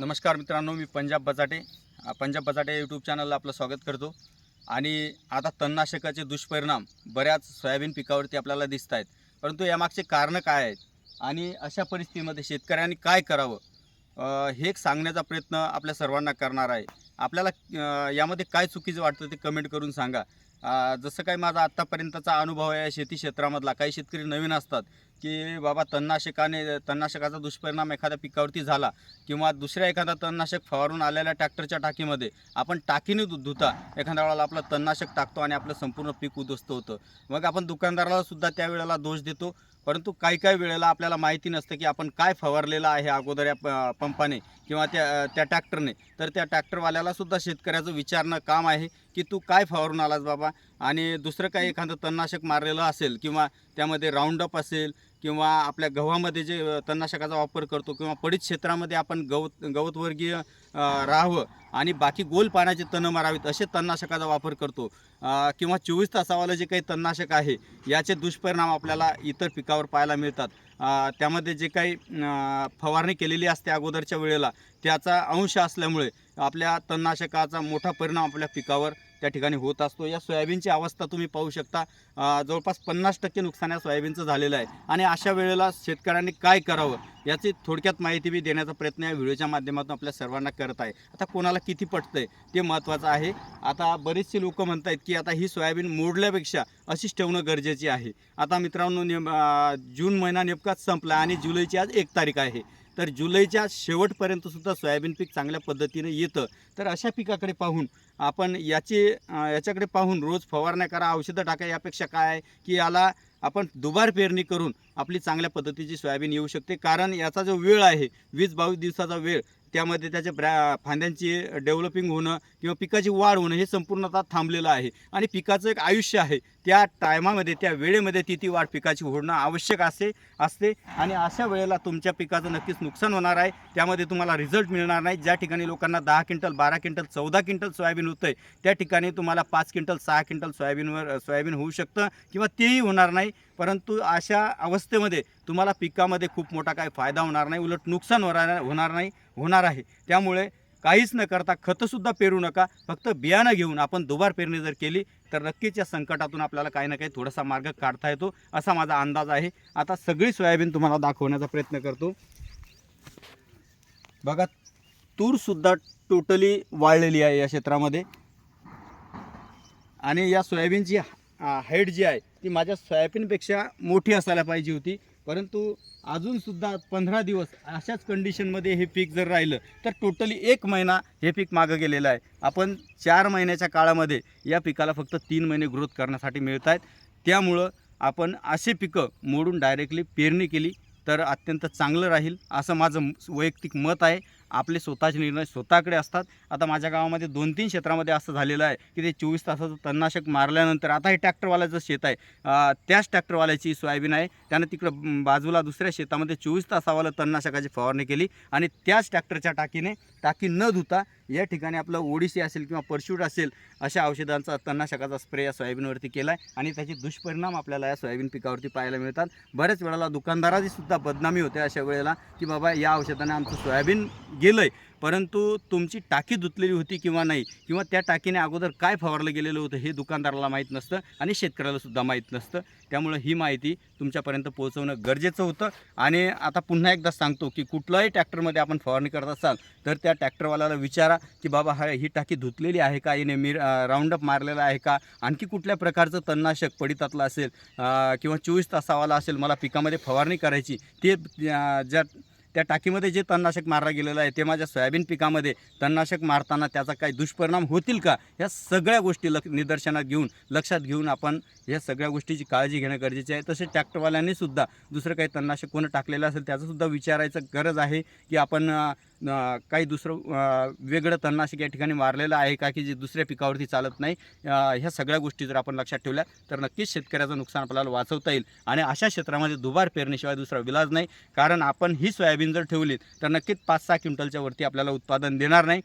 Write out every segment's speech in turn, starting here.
नमस्कार मित्रांनो मी पंजाब बचाटे पंजाब बचाटे यूट्यूब चॅनलला आपलं स्वागत करतो. आणि आता तणनाशकाचे दुष्परिणाम बऱ्याच सोयाबीन पिकावरती आपल्याला दिसत आहेत. परंतु यामागचे कारणं काय आहेत? आणि अशा परिस्थितीमध्ये शेतकऱ्यांनी काय करावं? हे एक सांगण्याचा प्रयत्न आपल्या सर्वांना करणार आहे. आपल्याला यामध्ये काय चुकीचं वाटतं ते कमेंट करून सांगा. जसं काही माझा आत्तापर्यंतचा अनुभव आहे शेती क्षेत्रामधला. काही शेतकरी नवीन असतात की बाबा तणनाशकाने तणनाशकाचा दुष्परिणाम एखाद्या पिकावरती झाला किंवा दुसऱ्या एखादा तणनाशक फवारून आलेल्या ट्रॅक्टरच्या टाकीमध्ये आपण टाकीने धु धुता एखाद्या वेळेला आपलं तणनाशक टाकतो आणि आपलं संपूर्ण पीक उद्ध्वस्त होतं. मग आपण दुकानदाराला सुद्धा त्यावेळेला दोष देतो. परंतु काही काही वेळेला आपल्याला माहिती नसतं की आपण काय फवारलेलं आहे अगोदर या प- पंपाने किंवा त्या त्या ट्रॅक्टरने. तर त्या ट्रॅक्टरवाल्याला सुद्धा शेतकऱ्याचं विचारणं काम आहे. की तू काय फवारून आलास बाबा? आणि दुसरं काही एखादं तणनाशक मारलेलं असेल किंवा त्यामध्ये राऊंडअप असेल किंवा आपल्या गव्हामध्ये जे तणनाशकाचा वापर करतो किंवा पडीत क्षेत्रामध्ये आपण गवत गवतवर्गीय राहावं आणि बाकी गोल पाण्याचे तणं मारावीत असे तणनाशकाचा वापर करतो. किंवा चोवीस तासावालं जे काही तणनाशक आहे याचे दुष्परिणाम आपल्याला इतर पिकावर पाहायला मिळतात. त्यामध्ये जे काही फवारणी केलेली असते अगोदरच्या वेळेला त्याचा अंश असल्यामुळे आपल्या तणनाशकाचा मोठा परिणाम आपल्या पिकावर त्या ठिकाणी होत असतो. या सोयाबीनची अवस्था तुम्ही पाहू शकता. जवळपास पन्नास टक्के नुकसान या सोयाबीनचं झालेलं आहे. आणि अशा वेळेला शेतकऱ्यांनी काय करावं याची थोडक्यात माहिती मी देण्याचा प्रयत्न या व्हिडिओच्या माध्यमातून आपल्या सर्वांना करत आहे. आता कोणाला किती पटतंय ते महत्त्वाचं आहे. आता बरेचसे लोक म्हणत आहेत की आता ही सोयाबीन मोडल्यापेक्षा अशीच ठेवणं गरजेची आहे. आता मित्रांनो नेम जून महिना नेमकाच संपला आणि जुलैची आज एक तारीख आहे. तर जुलैच्या शेवटपर्यंतसुद्धा सोयाबीन पीक चांगल्या पद्धतीने येतं. तर अशा पिकाकडे पाहून आपण याची याच्याकडे पाहून रोज फवारण्या करा औषधं टाका यापेक्षा काय आहे की याला आपण दुबार पेरणी करून आपली चांगल्या पद्धतीची सोयाबीन येऊ शकते. कारण याचा जो वेळ आहे वीस बावीस दिवसाचा वेळ त्यामध्ये त्याच्या ब्रॅ फांद्यांची डेव्हलपिंग होणं किंवा पिकाची वाढ होणं हे संपूर्णतः थांबलेलं आहे. आणि पिकाचं एक आयुष्य आहे. त्या टायमामध्ये त्या वेळेमध्ये ती ती वाढ पिकाची होणं आवश्यक असे असते. आणि अशा वेळेला तुमच्या पिकाचं नक्कीच नुकसान होणार आहे. त्यामध्ये तुम्हाला रिझल्ट मिळणार नाही. ज्या ठिकाणी लोकांना दहा क्विंटल बारा क्विंटल चौदा क्विंटल सोयाबीन होतं आहे त्या ठिकाणी तुम्हाला पाच क्विंटल सहा क्विंटल सोयाबीनवर सोयाबीन होऊ शकतं किंवा तेही होणार नाही. परंतु अशा अवस्थेमध्ये तुम्हाला पिकामध्ये खूप मोठा काही फायदा होणार नाही उलट नुकसान होणार होणार नाही होणार आहे. त्यामुळे काहीच न करता खतंसुद्धा पेरू नका. फक्त बियाणं घेऊन आपण दुबार पेरणी जर केली तर नक्कीच या संकटातून आपल्याला काही ना काही थोडासा मार्ग काढता येतो असा माझा अंदाज आहे. आता सगळी सोयाबीन तुम्हाला दाखवण्याचा प्रयत्न करतो. बघा तूरसुद्धा टोटली वाळलेली आहे या क्षेत्रामध्ये. आणि या सोयाबीनची हाईट जी आहे ती माझ्या सोयाबीनपेक्षा मोठी असायला पाहिजे होती. परंतु अजूनसुद्धा पंधरा दिवस अशाच कंडिशनमध्ये हे पीक जर राहिलं तर टोटली एक महिना हे पीक मागं गेलेलं आहे. आपण चार महिन्याच्या काळामध्ये या पिकाला फक्त तीन महिने ग्रोथ करण्यासाठी मिळत आहेत त्यामुळं आपण असे पिकं मोडून डायरेक्टली पेरणी केली तर अत्यंत चांगलं राहील असं माझं वैयक्तिक मत आहे. आपले स्वतःचे निर्णय स्वतःकडे असतात. आता माझ्या गावामध्ये दोन तीन क्षेत्रामध्ये असं झालेलं आहे की ते चोवीस तासाचं तणनाशक मारल्यानंतर आता हे ट्रॅक्टरवाल्याचं शेत आहे. त्याच ट्रॅक्टरवाल्याची सोयाबीन आहे. त्यानं तिकडं बाजूला दुसऱ्या शेतामध्ये चोवीस तासावाला तणनाशकाची फवारणी केली आणि त्याच ट्रॅक्टरच्या टाकीने टाकी न धुता या ठिकाणी आपलं ओडिसी असेल किंवा परशूट असेल अशा औषधांचा तणनाशकाचा स्प्रे या सोयाबीनवरती केला आहे आणि त्याचे दुष्परिणाम आपल्याला या सोयाबीन पिकावरती पाहायला मिळतात. बऱ्याच वेळेला दुकानदाराची सुद्धा बदनामी होते अशा वेळेला की बाबा या औषधाने आमचं सोयाबीन गेलं आहे परंतु तुमची टाकी धुतलेली होती किंवा नाही? किंवा त्या टाकीने अगोदर काय फवारलं गेलेलं होतं हे दुकानदाराला माहीत नसतं आणि शेतकऱ्यालासुद्धा माहीत नसतं. त्यामुळं ही माहिती तुमच्यापर्यंत पोहोचवणं गरजेचं होतं. आणि आता पुन्हा एकदा सांगतो की कुठल्याही ट्रॅक्टरमध्ये आपण फवारणी करत असाल तर त्या ट्रॅक्टरवाल्याला विचारा की बाबा हा ही टाकी धुतलेली आहे का? हिने मी राऊंडअप मारलेला आहे का? आणखी कुठल्या प्रकारचं तणनाशक पडितातलं असेल किंवा चोवीस तासावाला असेल मला पिकामध्ये फवारणी करायची ते ज्या त्या टाकीमध्ये जे तणनाशक मारला गेलेलं आहे ते माझ्या सोयाबीन पिकामध्ये तणनाशक मारताना त्याचा काही दुष्परिणाम होतील का? ह्या सगळ्या गोष्टी लक्ष निदर्शनात घेऊन लक्षात घेऊन आपण ह्या सगळ्या गोष्टीची काळजी घेणं गरजेचे आहे. तसेच ट्रॅक्टरवाल्यांनी सुद्धा दुसरं काही तणनाशक कोणी टाकलेलं असेल त्याचंसुद्धा विचारायचं गरज आहे की आपण काही दुसरं वेगळं तणनाशक या ठिकाणी मारलेलं आहे का की जे दुसऱ्या पिकावरती चालत नाही ह्या सगळ्या गोष्टी जर आपण लक्षात ठेवल्या तर नक्कीच शेतकऱ्याचं नुकसान आपल्याला वाचवता येईल. आणि अशा क्षेत्रामध्ये दुबार पेरणीशिवाय दुसरा विलाज नाही. कारण आपण ही सोयाबीन जर ठेवली तर नक्कीच पाच सहा क्विंटलच्या वरती आपल्याला उत्पादन देणार नाही.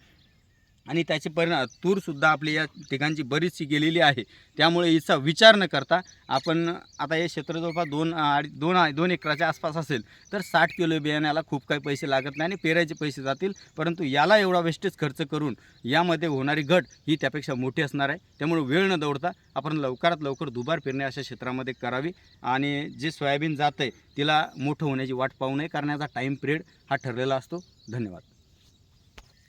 आणि त्याचे परिणाम तूरसुद्धा आपली या ठिकाणची बरीचशी गेलेली आहे. त्यामुळे हिचा विचार न करता आपण आता हे क्षेत्र जवळपास दोन अडी दोन दोन एकराच्या आसपास असेल तर साठ किलो बियाण्याला खूप काही पैसे लागत नाही आणि पेरायचे पैसे जातील. परंतु याला एवढा वेस्टेज खर्च करून यामध्ये होणारी घट ही त्यापेक्षा मोठी असणार आहे. त्यामुळे वेळ न दौडता आपण लवकरात लवकर दुबार पेरणी अशा क्षेत्रामध्ये करावी आणि जे सोयाबीन जात आहे तिला मोठं होण्याची वाट पाहू नये कारण याचा टाईम पिरियड हा ठरलेला असतो. धन्यवाद.